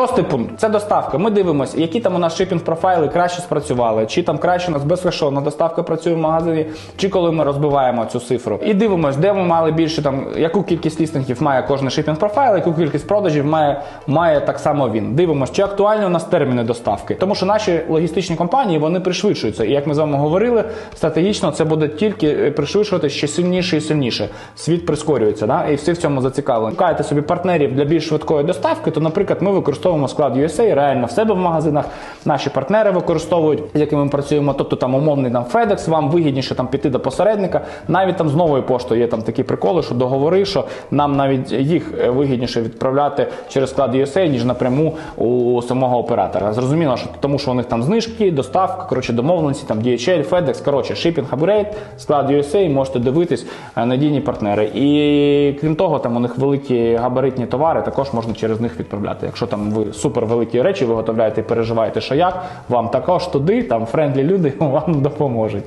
Шостий пункт це доставка. Ми дивимося, які там у нас шипінг профайли краще спрацювали, чи там краще у нас безкоштовна доставка працює в магазині, чи коли ми розбиваємо цю цифру. І дивимося, де ми мали більше там, яку кількість лістингів має кожен шипінг профайл, яку кількість продажів має, має так само він. Дивимося, чи актуальні у нас терміни доставки. Тому що наші логістичні компанії вони пришвидшуються. І як ми з вами говорили, стратегічно це буде тільки е, пришвидшувати ще сильніше і сильніше. Світ прискорюється, да? і всі в цьому зацікавлені. Шукаєте собі партнерів для більш швидкої доставки, то, наприклад, ми використовуємо склад USA реально в себе в магазинах. Наші партнери використовують, з якими ми працюємо. Тобто там умовний там FedEx, вам вигідніше там піти до посередника. Навіть там з новою поштою є там такі приколи, що договори, що нам навіть їх е, вигідніше відправляти через склад USA, ніж напряму у самого оператора. Зрозуміло, що тому що у них там знижки, доставка, коротше, домовленості, там DHL, FedEx, коротше, shipping upgrade, склад USA, можете дивитись е, надійні партнери. І крім того, там у них великі габаритні товари, також можна через них відправляти. Якщо там ви супер великі речі виготовляєте і переживаєте, що як, вам також туди, там френдлі люди вам допоможуть.